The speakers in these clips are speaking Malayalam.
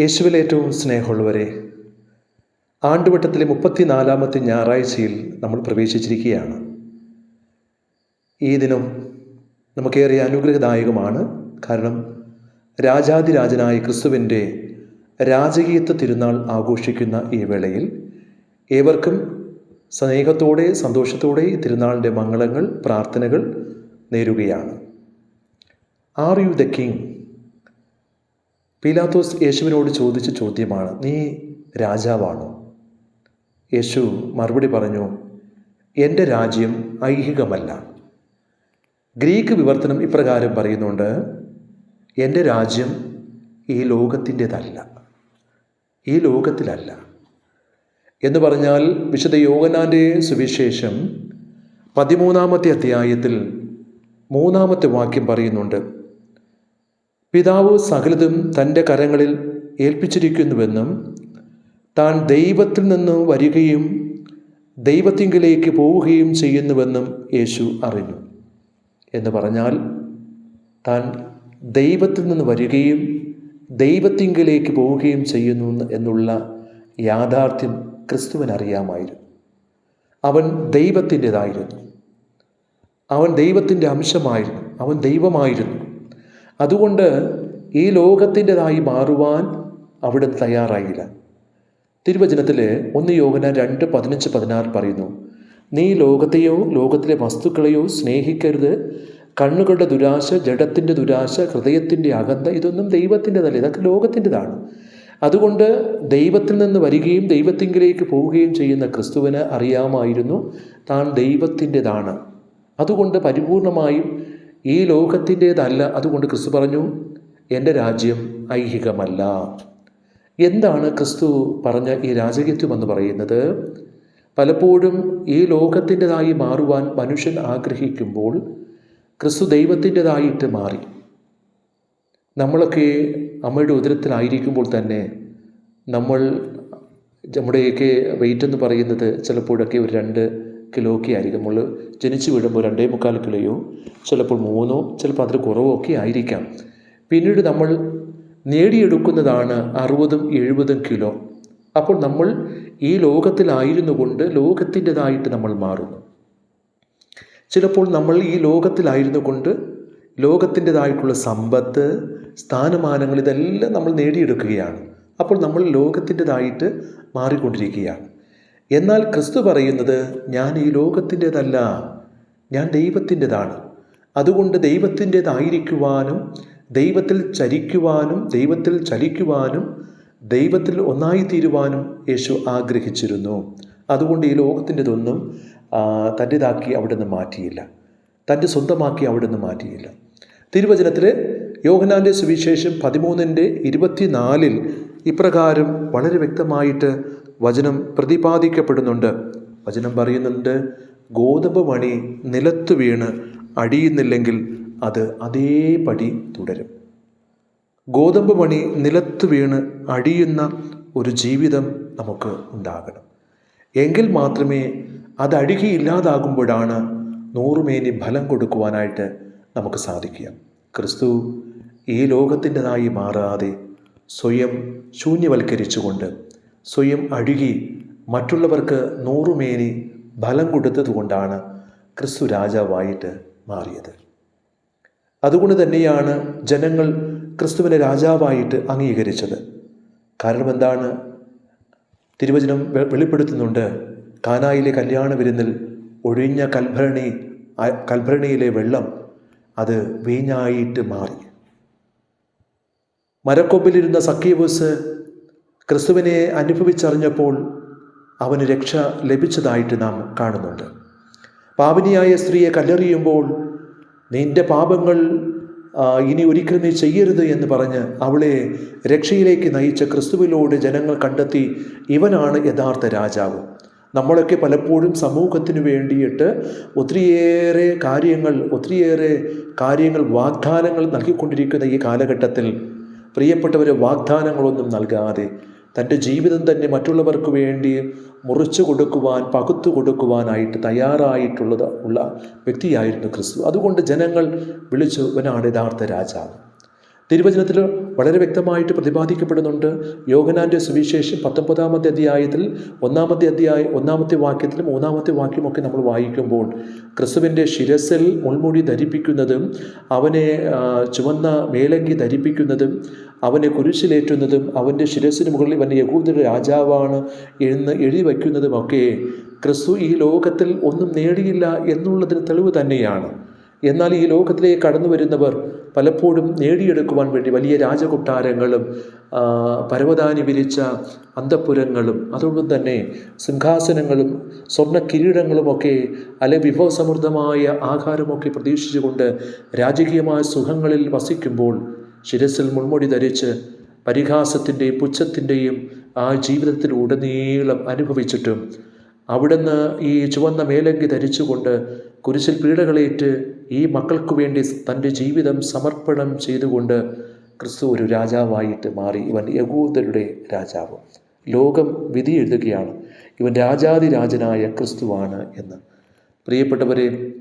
യേശുവിൽ ഏറ്റവും സ്നേഹമുള്ളവരെ ആണ്ടുവട്ടത്തിലെ മുപ്പത്തിനാലാമത്തെ ഞായറാഴ്ചയിൽ നമ്മൾ പ്രവേശിച്ചിരിക്കുകയാണ്. ഈ ദിനം നമുക്കേറെ അനുഗ്രഹദായകമാണ്. കാരണം രാജാതിരാജനായ ക്രിസ്തുവിന്റെ രാജകീയത്വ തിരുനാൾ ആഘോഷിക്കുന്ന ഈ വേളയിൽ ഏവർക്കും സ്നേഹത്തോടെ സന്തോഷത്തോടെ തിരുനാളിന്റെ മംഗളങ്ങൾ പ്രാർത്ഥനകൾ നേരുകയാണ്. ആർ യു ദ കിങ് പീലാത്തോസ് യേശുവിനോട് ചോദിച്ച ചോദ്യമാണ് നീ രാജാവാണോ? യേശു മറുപടി പറഞ്ഞു എന്റെ രാജ്യം ഐഹികമല്ല. ഗ്രീക്ക് വിവർത്തനം ഇപ്രകാരം പറയുന്നുണ്ട് എന്റെ രാജ്യം ഈ ലോകത്തിന്റെതല്ല ഈ ലോകത്തിലല്ല. എന്ന് പറഞ്ഞാൽ വിശുദ്ധ യോഗനാന്റെ സുവിശേഷം പതിമൂന്നാമത്തെ അധ്യായത്തിൽ മൂന്നാമത്തെ വാക്യം പറയുന്നുണ്ട് പിതാവ് സകലതും തന്റെ കരങ്ങളിൽ ഏൽപ്പിച്ചിരിക്കുന്നുവെന്നും താൻ ദൈവത്തിൽ നിന്ന് വരികയും ദൈവത്തിങ്കിലേക്ക് പോവുകയും ചെയ്യുന്നുവെന്നും യേശു അറിഞ്ഞു. എന്ന് പറഞ്ഞാൽ താൻ ദൈവത്തിൽ നിന്ന് വരികയും ദൈവത്തിങ്കിലേക്ക് പോവുകയും ചെയ്യുന്നു എന്നുള്ള യാഥാർത്ഥ്യം ക്രിസ്തുവിനറിയാമായിരുന്നു. അവൻ ദൈവത്തിന്റെതായിരുന്നു. അവൻ ദൈവത്തിന്റെ അംശമായിരുന്നു. അവൻ ദൈവമായിരുന്നു. അതുകൊണ്ട് ഈ ലോകത്തിന്റെതായി മാറുവാൻ അവിടുന്ന് തയ്യാറായില്ല. തിരുവചനത്തിൽ ഒന്ന് യോഗന രണ്ട് പതിനഞ്ച് പതിനാറ് പറയുന്നു നീ ലോകത്തെയോ ലോകത്തിലെ വസ്തുക്കളെയോ സ്നേഹിക്കരുത്. കണ്ണുകളുടെ ദുരാശ ജഡത്തിന്റെ ദുരാശ ഹൃദയത്തിന്റെ അകന്ത ഇതൊന്നും ദൈവത്തിന്റെതല്ല ഇതൊക്കെ ലോകത്തിന്റെതാണ്. അതുകൊണ്ട് ദൈവത്തിൽ നിന്ന് വരികയും ദൈവത്തിങ്കിലേക്ക് പോവുകയും ചെയ്യുന്ന ക്രിസ്തുവിന് അറിയാമായിരുന്നു താൻ ദൈവത്തിന്റെതാണ്. അതുകൊണ്ട് പരിപൂർണമായും ഈ ലോകത്തിന്റേതല്ല അതുകൊണ്ട് ക്രിസ്തു പറഞ്ഞു എന്റെ രാജ്യം ഐഹികമല്ല. എന്താണ് ക്രിസ്തു പറഞ്ഞ ഈ രാജകീയത്വം എന്ന് പറയുന്നത്? പലപ്പോഴും ഈ ലോകത്തിന്റെതായി മാറുവാൻ മനുഷ്യൻ ആഗ്രഹിക്കുമ്പോൾ ക്രിസ്തു ദൈവത്തിന്റെതായിട്ട് മാറി. നമ്മളൊക്കെ അമ്മയുടെ ഉദരത്തിലായിരിക്കുമ്പോൾ തന്നെ നമ്മൾ നമ്മുടെയൊക്കെ വെയിറ്റ് എന്ന് പറയുന്നത് ചിലപ്പോഴൊക്കെ ഒരു രണ്ട് കിലോ ഒക്കെ ആയിരിക്കും. നമ്മൾ ജനിച്ചു വീഴുമ്പോൾ രണ്ടേ മുക്കാൽ കിലോയോ ചിലപ്പോൾ മൂന്നോ ചിലപ്പോൾ അതിൽ കുറവോ ഒക്കെ ആയിരിക്കാം. പിന്നീട് നമ്മൾ നേടിയെടുക്കുന്നതാണ് അറുപതും എഴുപതും കിലോ. അപ്പോൾ നമ്മൾ ഈ ലോകത്തിലായിരുന്നു കൊണ്ട് ലോകത്തിന്റെതായിട്ട് നമ്മൾ മാറുന്നു. ചിലപ്പോൾ നമ്മൾ ഈ ലോകത്തിലായിരുന്നു കൊണ്ട് ലോകത്തിന്റെതായിട്ടുള്ള സമ്പത്ത് സ്ഥാനമാനങ്ങൾ ഇതെല്ലാം നമ്മൾ നേടിയെടുക്കുകയാണ്. അപ്പോൾ നമ്മൾ ലോകത്തിന്റെതായിട്ട് മാറിക്കൊണ്ടിരിക്കുകയാണ്. എന്നാൽ ക്രിസ്തു പറയുന്നത് ഞാൻ ഈ ലോകത്തിന്റെതല്ല ഞാൻ ദൈവത്തിന്റെതാണ്. അതുകൊണ്ട് ദൈവത്തിന്റെതായിരിക്കുവാനും ദൈവത്തിൽ ചരിക്കുവാനും ദൈവത്തിൽ ചലിക്കുവാനും ദൈവത്തിൽ ഒന്നായിത്തീരുവാനും യേശു ആഗ്രഹിച്ചിരുന്നു. അതുകൊണ്ട് ഈ ലോകത്തിന്റെതൊന്നും തന്റെതാക്കി അവിടുന്ന് മാറ്റിയില്ല. തന്റെ സ്വന്തമാക്കി അവിടുന്ന് മാറ്റിയില്ല. തിരുവചനത്തിൽ യോഹനാന്റെ സുവിശേഷം പതിമൂന്നിന്റെ ഇരുപത്തിനാലിൽ ഇപ്രകാരം വളരെ വ്യക്തമായിട്ട് വചനം പ്രതിപാദിക്കപ്പെടുന്നുണ്ട്. വചനം പറയുന്നുണ്ട് ഗോതമ്പ് മണി നിലത്ത് വീണ് അടിയുന്നില്ലെങ്കിൽ അത് അതേപടി തുടരും. ഗോതമ്പ് മണി നിലത്ത് വീണ് അടിയുന്ന ഒരു ജീവിതം നമുക്ക് ഉണ്ടാകണം. എങ്കിൽ മാത്രമേ അത് അഴുകിയില്ലാതാകുമ്പോഴാണ് നൂറുമേനി ഫലം കൊടുക്കുവാനായിട്ട് നമുക്ക് സാധിക്കുക. ക്രിസ്തു ഈ ലോകത്തിന്റെതായി മാറാതെ സ്വയം ശൂന്യവൽക്കരിച്ചുകൊണ്ട് സ്വയം അഴുകി മറ്റുള്ളവർക്ക് നൂറുമേനി ഫലം കൊടുത്തതുകൊണ്ടാണ് ക്രിസ്തു രാജാവായിട്ട് മാറിയത്. അതുകൊണ്ട് തന്നെയാണ് ജനങ്ങൾ ക്രിസ്തുവിനെ രാജാവായിട്ട് അംഗീകരിച്ചത്. കാരണം എന്താണ്? തിരുവചനം വെളിപ്പെടുത്തുന്നുണ്ട് കാനായിലെ കല്യാണ വിരുന്നിൽ ഒഴിഞ്ഞ കൽഭരണി കൽഭരണിയിലെ വെള്ളം അത് വീഞ്ഞായിട്ട് മാറി. മരക്കൊമ്പിലിരുന്ന സക്കീബൂസ് ക്രിസ്തുവിനെ അനുഭവിച്ചറിഞ്ഞപ്പോൾ അവന് രക്ഷ ലഭിച്ചതായിട്ട് നാം കാണുന്നുണ്ട്. പാപിനിയായ സ്ത്രീയെ കല്ലെറിയുമ്പോൾ നിന്റെ പാപങ്ങൾ ഇനി ഒരിക്കലും നീ ചെയ്യരുത് എന്ന് പറഞ്ഞ് അവളെ രക്ഷയിലേക്ക് നയിച്ച ക്രിസ്തുവിലൂടെ ജനങ്ങൾ കണ്ടെത്തി ഇവനാണ് യഥാർത്ഥ രാജാവ് നമ്മളൊക്കെ പലപ്പോഴും സമൂഹത്തിന് വേണ്ടിയിട്ട് ഒത്തിരിയേറെ കാര്യങ്ങൾ ഒത്തിരിയേറെ കാര്യങ്ങൾ വാഗ്ദാനങ്ങൾ നൽകിക്കൊണ്ടിരിക്കുന്ന ഈ കാലഘട്ടത്തിൽ പ്രിയപ്പെട്ടവരെ വാഗ്ദാനങ്ങളൊന്നും നൽകാതെ തന്റെ ജീവിതം തന്നെ മറ്റുള്ളവർക്ക് വേണ്ടി മുറിച്ചു കൊടുക്കുവാൻ പകുത്തു കൊടുക്കുവാനായിട്ട് തയ്യാറായിട്ടുള്ളത് ഉള്ള വ്യക്തിയായിരുന്നു ക്രിസ്തു. അതുകൊണ്ട് ജനങ്ങൾ വിളിച്ചു ഇവനാണ് യഥാർത്ഥ രാജാവ്. തിരുവചനത്തിൽ വളരെ വ്യക്തമായിട്ട് പ്രതിപാദിക്കപ്പെടുന്നുണ്ട്. യോഗനാന്റെ സുവിശേഷം പത്തൊമ്പതാമത്തെ അധ്യായത്തിൽ ഒന്നാമത്തെ അധ്യായ ഒന്നാമത്തെ വാക്യത്തിൽ മൂന്നാമത്തെ വാക്യമൊക്കെ നമ്മൾ വായിക്കുമ്പോൾ ക്രിസ്തുവിന്റെ ശിരസിൽ മുൾമുടി ധരിപ്പിക്കുന്നതും അവനെ ചുവന്ന മേലങ്കി ധരിപ്പിക്കുന്നതും അവനെ കുരിശിലേറ്റുന്നതും അവന്റെ ശിരസിന് മുകളിൽ ഇവൻ യഹൂദരുടെ രാജാവാണ് എന്ന് എഴുതി ക്രിസ്തു ഈ ലോകത്തിൽ ഒന്നും നേടിയില്ല എന്നുള്ളതിന് തെളിവ് തന്നെയാണ്. എന്നാൽ ഈ ലോകത്തിലേക്ക് കടന്നു വരുന്നവർ പലപ്പോഴും നേടിയെടുക്കുവാൻ വേണ്ടി വലിയ രാജകൊട്ടാരങ്ങളും പരവതാനി വിരിച്ച അന്തപ്പുരങ്ങളും അതോടൊപ്പം തന്നെ സിംഹാസനങ്ങളും സ്വർണ കിരീടങ്ങളുമൊക്കെ അല്ലെ വിഭവസമൃദ്ധമായ ആഹാരമൊക്കെ പ്രതീക്ഷിച്ചുകൊണ്ട് രാജകീയമായ സുഖങ്ങളിൽ വസിക്കുമ്പോൾ ശിരസിൽ മുൾമുടി ധരിച്ച് പരിഹാസത്തിന്റെയും പുച്ഛത്തിന്റെയും ആ ജീവിതത്തിൽ ഉടനീളം അനുഭവിച്ചിട്ടും അവിടുന്ന് ഈ ചുവന്ന മേലങ്കി ധരിച്ചുകൊണ്ട് കുരിശിൽ പീഡകളേറ്റ് ഈ മക്കൾക്കു വേണ്ടി തന്റെ ജീവിതം സമർപ്പണം ചെയ്തുകൊണ്ട് ക്രിസ്തു ഒരു രാജാവായിട്ട് മാറി. ഇവൻ യഹൂദരുടെ രാജാവ്. ലോകം വിധി എഴുതുകയാണ് ഇവൻ രാജാതിരാജനായ ക്രിസ്തുവാണ് എന്ന്. പ്രിയപ്പെട്ടവരെ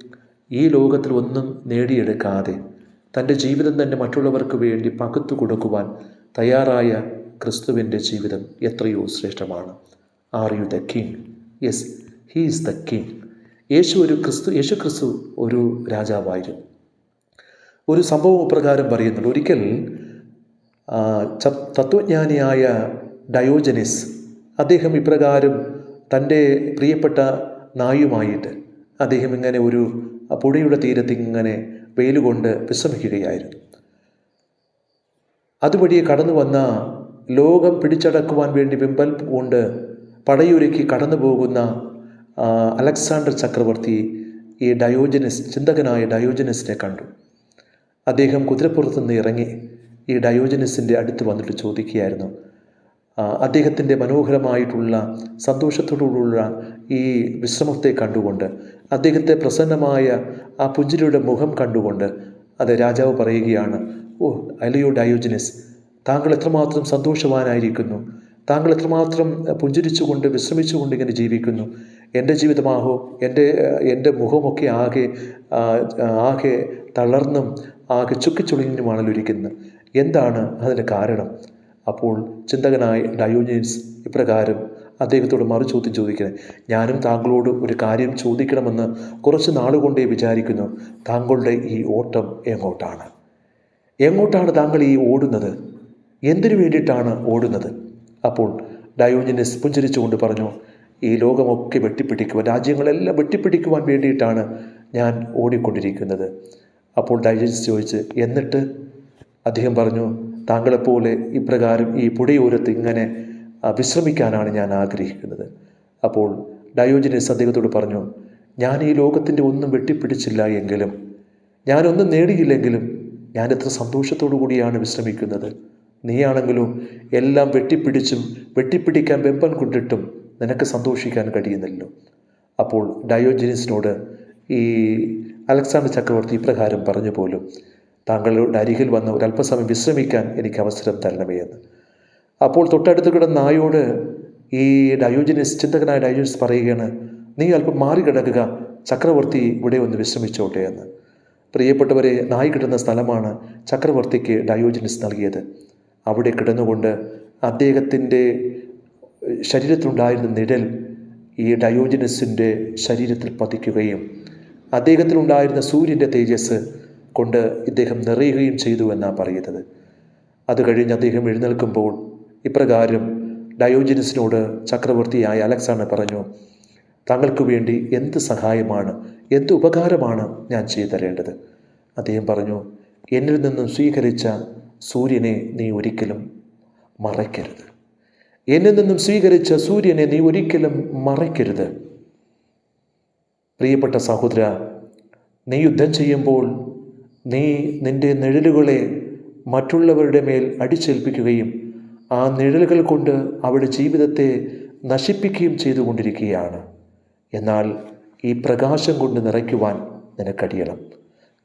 ഈ ലോകത്തിൽ ഒന്നും നേടിയെടുക്കാതെ തന്റെ ജീവിതം തന്നെ മറ്റുള്ളവർക്ക് വേണ്ടി പകുത്തു കൊടുക്കുവാൻ തയ്യാറായ ക്രിസ്തുവിന്റെ ജീവിതം എത്രയോ ശ്രേഷ്ഠമാണ്. Are you the king yes he is the king യേശു ഒരു ക്രിസ്തു യേശു ക്രിസ്തു ഒരു രാജാവായിരുന്നു. ഒരു സംഭവം പ്രകാരം പറയുന്നുണ്ട് ഒരിക്കൽ തത്വജ്ഞാനിയായ ഡയോജനിസ് അദ്ദേഹം ഇപ്രകാരം തന്റെ പ്രിയപ്പെട്ട നായുമായിട്ട് അദ്ദേഹം ഇങ്ങനെ ഒരു പുഴയുടെ തീരത്ത് ഇങ്ങനെ വെയിലുകൊണ്ട് വിശ്രമിക്കുകയായിരുന്നു. അതുവഴി കടന്നു വന്ന ലോകം പിടിച്ചടക്കുവാൻ വേണ്ടി വിമ്പൽ കൊണ്ട് പടയൊരുക്കി കടന്നു പോകുന്ന അലക്സാണ്ടർ ചക്രവർത്തി ഈ ഡയോജനസ് ചിന്തകനായ ഡയോജനസിനെ കണ്ടു. അദ്ദേഹം കുതിരപ്പുറത്തു നിന്ന് ഇറങ്ങി ഈ ഡയോജനസിന്റെ അടുത്ത് വന്നിട്ട് ചോദിക്കുകയായിരുന്നു. അദ്ദേഹത്തിന്റെ മനോഹരമായിട്ടുള്ള സന്തോഷത്തോടുള്ള ഈ വിശ്രമത്തെ കണ്ടുകൊണ്ട് അദ്ദേഹത്തെ പ്രസന്നമായ ആ പുഞ്ചിരിയുടെ മുഖം കണ്ടുകൊണ്ട് അത് രാജാവ് പറയുകയാണ് ഓ അലയോ ഡയോജനസ് താങ്കൾ എത്രമാത്രം സന്തോഷവാനായിരിക്കുന്നു. താങ്കൾ എത്രമാത്രം പുഞ്ചിരിച്ചുകൊണ്ട് വിശ്രമിച്ചുകൊണ്ട് ഇങ്ങനെ ജീവിക്കുന്നു. എന്റെ ജീവിതമാഹോ എന്റെ എന്റെ മുഖമൊക്കെ ആകെ ആകെ തളർന്നും ആകെ ചുക്കിച്ചുളിഞ്ഞുമാണല്ലോ ഇരിക്കുന്നത് എന്താണ് അതിന് കാരണം? അപ്പോൾ ചിന്തകനായ ഡയോജൻസ് ഇപ്രകാരം അദ്ദേഹത്തോട് മറു ചോദ്യം ചോദിക്കുന്നത് ഞാനും താങ്കളോട് ഒരു കാര്യം ചോദിക്കണമെന്ന് കുറച്ച് നാളുകൊണ്ടേ വിചാരിക്കുന്നു. താങ്കളുടെ ഈ ഓട്ടം എങ്ങോട്ടാണ്? എങ്ങോട്ടാണ് താങ്കൾ ഈ ഓടുന്നത്? എന്തിനു വേണ്ടിയിട്ടാണ് ഓടുന്നത്? അപ്പോൾ ഡയോജനസ് സ്പുഞ്ചരിച്ചുകൊണ്ട് പറഞ്ഞു ഈ ലോകമൊക്കെ വെട്ടിപ്പിടിക്കുവാൻ രാജ്യങ്ങളെല്ലാം വെട്ടിപ്പിടിക്കുവാൻ വേണ്ടിയിട്ടാണ് ഞാൻ ഓടിക്കൊണ്ടിരിക്കുന്നത്. അപ്പോൾ ഡൈജസ് ചോദിച്ച് എന്നിട്ട്? അദ്ദേഹം പറഞ്ഞു താങ്കളെപ്പോലെ ഇപ്രകാരം ഈ പുഴയോരത്ത് ഇങ്ങനെ വിശ്രമിക്കാനാണ് ഞാൻ ആഗ്രഹിക്കുന്നത്. അപ്പോൾ ഡയോജനസ് അദ്ദേഹത്തോട് പറഞ്ഞു ഞാൻ ഈ ലോകത്തിന്റെ ഒന്നും വെട്ടിപ്പിടിച്ചില്ല എങ്കിലും ഞാനൊന്നും നേടിയില്ലെങ്കിലും ഞാൻ എത്ര സന്തോഷത്തോടു കൂടിയാണ് വിശ്രമിക്കുന്നത്. നീയാണെങ്കിലും എല്ലാം വെട്ടിപ്പിടിച്ചും വെട്ടിപ്പിടിക്കാൻ വെമ്പൻ കൊണ്ടിട്ടും നിനക്ക് സന്തോഷിക്കാൻ കഴിയുന്നല്ലോ അപ്പോൾ ഡയോജനീസിനോട് ഈ അലക്സാണ്ടർ ചക്രവർത്തി ഇപ്രകാരം പറഞ്ഞു പോലും താങ്കളുടെ അരികിൽ വന്ന് ഒരല്പസമയം വിശ്രമിക്കാൻ എനിക്ക് അവസരം തരണമേ എന്ന്. അപ്പോൾ തൊട്ടടുത്ത് കിടന്ന നായോട് ഈ ഡയോജനീസ് ചിന്തകനായ ഡയോജനീസ് പറയുകയാണ് നീ അല്പം മാറി കിടക്കുക ചക്രവർത്തി ഇവിടെ ഒന്ന് വിശ്രമിച്ചോട്ടെ എന്ന്. പ്രിയപ്പെട്ടവരെ നായി കിടന്ന സ്ഥലമാണ് ചക്രവർത്തിക്ക് ഡയോജനസ് നൽകിയത്. അവിടെ കിടന്നുകൊണ്ട് അദ്ദേഹത്തിന്റെ ശരീരത്തിലുണ്ടായിരുന്ന നിഴൽ ഈ ഡയോജനസിന്റെ ശരീരത്തിൽ പതിക്കുകയും അദ്ദേഹത്തിലുണ്ടായിരുന്ന സൂര്യന്റെ തേജസ് കൊണ്ട് ഇദ്ദേഹം നിറയുകയും ചെയ്തു എന്നാണ് പറയുന്നത്. അത് കഴിഞ്ഞ് അദ്ദേഹം എഴുന്നേൽക്കുമ്പോൾ ഇപ്രകാരം ഡയോജനസിനോട് ചക്രവർത്തിയായ അലക്സാണ്ടർ പറഞ്ഞു താങ്കൾക്ക് വേണ്ടി എന്ത് സഹായമാണ് എന്ത് ഉപകാരമാണ് ഞാൻ ചെയ്തു തരേണ്ടത്? അദ്ദേഹം പറഞ്ഞു എന്നിൽ നിന്നും സ്വീകരിച്ച സൂര്യനെ നീ ഒരിക്കലും മറയ്ക്കരുത്. എന്നിൽ നിന്നും സ്വീകരിച്ച സൂര്യനെ നീ ഒരിക്കലും മറയ്ക്കരുത്. പ്രിയപ്പെട്ട സഹോദര നീ യുദ്ധം ചെയ്യുമ്പോൾ നീ നിന്റെ നിഴലുകളെ മറ്റുള്ളവരുടെ മേൽ അടിച്ചേൽപ്പിക്കുകയും ആ നിഴലുകൾ കൊണ്ട് അവരുടെ ജീവിതത്തെ നശിപ്പിക്കുകയും ചെയ്തുകൊണ്ടിരിക്കുകയാണ്. എന്നാൽ ഈ പ്രകാശം കൊണ്ട് നിറയ്ക്കുവാൻ നിനക്കടിയണം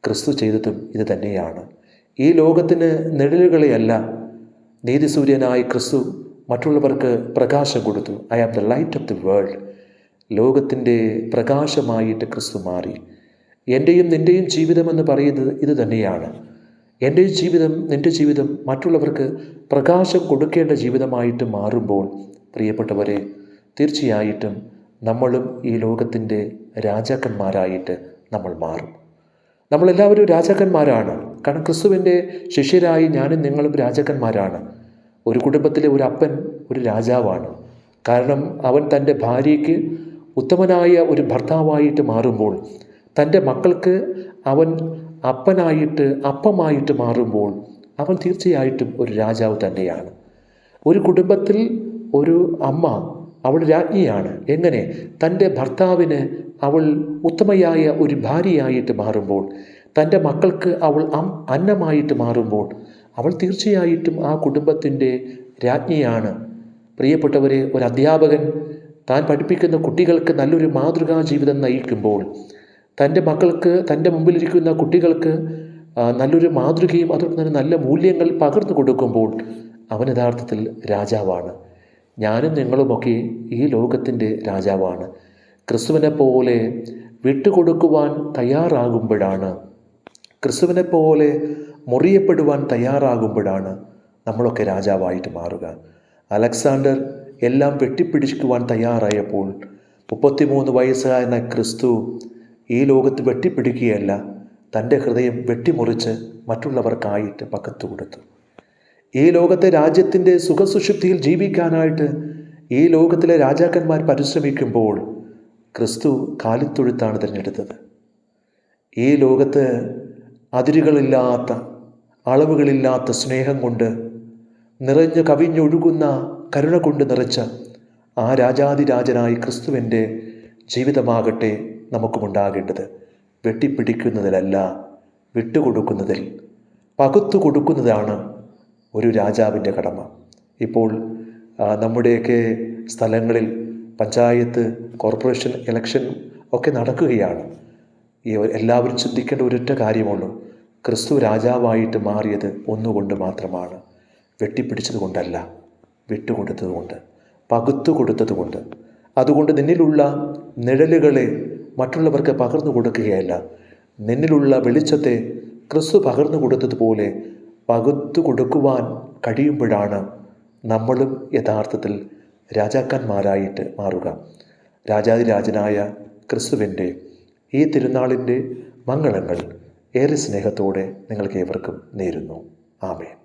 ക്രിസ്തു ചെയ്തതും ഇത് തന്നെയാണ്. ഈ ലോകത്തിന് നിഴലുകളെയല്ല നീതിസൂര്യനായ ക്രിസ്തു മറ്റുള്ളവർക്ക് പ്രകാശം കൊടുത്തു. I am the light of the world ലോകത്തിന്റെ പ്രകാശമായിട്ട് ക്രിസ്തു മാറി. എന്റെയും നിന്റെയും ജീവിതം എന്ന് പറയുന്നത് ഇത് തന്നെയാണ്. എന്റെ ജീവിതം നിന്റെ ജീവിതം മറ്റുള്ളവർക്ക് പ്രകാശം കൊടുക്കേണ്ട ജീവിതമായിട്ട് മാറുമ്പോൾ പ്രിയപ്പെട്ടവരെ തീർച്ചയായിട്ടും നമ്മളും ഈ ലോകത്തിന്റെ രാജാക്കന്മാരായിട്ട് നമ്മൾ മാറും. നമ്മളെല്ലാവരും രാജാക്കന്മാരാണ്. കാരണം ക്രിസ്തുവിന്റെ ശിഷ്യരായി ഞാനും നിങ്ങളും രാജാക്കന്മാരാണ്. ഒരു കുടുംബത്തിലെ ഒരു അപ്പൻ ഒരു രാജാവാണ്. കാരണം അവൻ തന്റെ ഭാര്യയ്ക്ക് ഉത്തമനായ ഒരു ഭർത്താവായിട്ട് മാറുമ്പോൾ തന്റെ മക്കൾക്ക് അവൻ അപ്പനായിട്ട് അപ്പമായിട്ട് മാറുമ്പോൾ അവൻ തീർച്ചയായിട്ടും ഒരു രാജാവ് തന്നെയാണ്. ഒരു കുടുംബത്തിൽ ഒരു അമ്മ അവൾ രാജ്ഞിയാണ്. എങ്ങനെ? തന്റെ ഭർത്താവിന് അവൾ ഉത്തമയായ ഒരു ഭാര്യയായിട്ട് മാറുമ്പോൾ തന്റെ മക്കൾക്ക് അവൾ അന്നമായിട്ട് മാറുമ്പോൾ അവൾ തീർച്ചയായിട്ടും ആ കുടുംബത്തിന്റെ രാജ്ഞിയാണ്. പ്രിയപ്പെട്ടവരെ ഒരു അധ്യാപകൻ താൻ പഠിപ്പിക്കുന്ന കുട്ടികൾക്ക് നല്ലൊരു മാതൃകാ ജീവിതം നയിക്കുമ്പോൾ തന്റെ മക്കൾക്ക് തന്റെ മുമ്പിലിരിക്കുന്ന കുട്ടികൾക്ക് നല്ലൊരു മാതൃകയും അതോടൊപ്പം തന്നെ നല്ല മൂല്യങ്ങൾ പകർന്നു കൊടുക്കുമ്പോൾ അവൻ യഥാർത്ഥത്തിൽ രാജാവാണ്. ഞാനും നിങ്ങളുമൊക്കെ ഈ ലോകത്തിന്റെ രാജാവാണ്. ക്രിസ്തുവിനെ പോലെ വിട്ടുകൊടുക്കുവാൻ തയ്യാറാകുമ്പോഴാണ് ക്രിസ്തുവിനെ പോലെ മുറിയപ്പെടുവാൻ തയ്യാറാകുമ്പോഴാണ് നമ്മളൊക്കെ രാജാവായിട്ട് മാറുക. അലക്സാണ്ടർ എല്ലാം വെട്ടിപ്പിടിക്കുവാൻ തയ്യാറായപ്പോൾ മുപ്പത്തിമൂന്ന് വയസ്സായിരുന്ന ക്രിസ്തു ഈ ലോകത്ത് വെട്ടിപ്പിടിക്കുകയല്ല തന്റെ ഹൃദയം വെട്ടിമുറിച്ച് മറ്റുള്ളവർക്കായിട്ട് പകത്തു കൊടുത്തു. ഈ ലോകത്തെ രാജ്യത്തിന്റെ സുഖസുഷുപ്തിയിൽ ജീവിക്കാനായിട്ട് ഈ ലോകത്തിലെ രാജാക്കന്മാർ പരിശ്രമിക്കുമ്പോൾ ക്രിസ്തു കാലിത്തൊഴുത്താണ് തിരഞ്ഞെടുത്തത്. ഈ ലോകത്ത് അതിരുകളില്ലാത്ത അളവുകളില്ലാത്ത സ്നേഹം കൊണ്ട് നിറഞ്ഞു കവിഞ്ഞൊഴുകുന്ന കരുണ കൊണ്ട് നിറച്ച ആ രാജാതിരാജനായി ക്രിസ്തുവിന്റെ ജീവിതമാകട്ടെ നമുക്കുമുണ്ടാകേണ്ടത്. വെട്ടിപ്പിടിക്കുന്നതിലല്ല വിട്ടുകൊടുക്കുന്നതിൽ പകുത്തു കൊടുക്കുന്നതാണ് ഒരു രാജാവിന്റെ കടമ. ഇപ്പോൾ നമ്മുടെയൊക്കെ സ്ഥലങ്ങളിൽ പഞ്ചായത്ത് കോർപ്പറേഷൻ ഇലക്ഷൻ ഒക്കെ നടക്കുകയാണ്. എല്ലാവരും ചിന്തിക്കേണ്ട ഒരൊറ്റ കാര്യമുള്ളൂ. ക്രിസ്തു രാജാവായിട്ട് മാറിയത് ഒന്നുകൊണ്ട് മാത്രമാണ്. വെട്ടിപ്പിടിച്ചത് കൊണ്ടല്ല വിട്ടുകൊടുത്തതുകൊണ്ട് പകുത്തു കൊടുത്തതുകൊണ്ട് അതുകൊണ്ട് നിന്നിലുള്ള നിഴലുകളെ മറ്റുള്ളവർക്ക് പകർന്നു കൊടുക്കുകയല്ല. നിന്നിലുള്ള വെളിച്ചത്തെ ക്രിസ്തു പകർന്നു കൊടുത്തതുപോലെ പകുത്തു കൊടുക്കുവാൻ കഴിയുമ്പോഴാണ് നമ്മളും യഥാർത്ഥത്തിൽ രാജാക്കന്മാരായിട്ട് മാറുക. രാജാതിരാജനായ ക്രിസ്തുവിന്റെ ഈ തിരുനാളിന്റെ മംഗളങ്ങൾ ഏറെ സ്നേഹത്തോടെ നിങ്ങൾക്ക് ഏവർക്കും നേരുന്നു. ആമേൻ.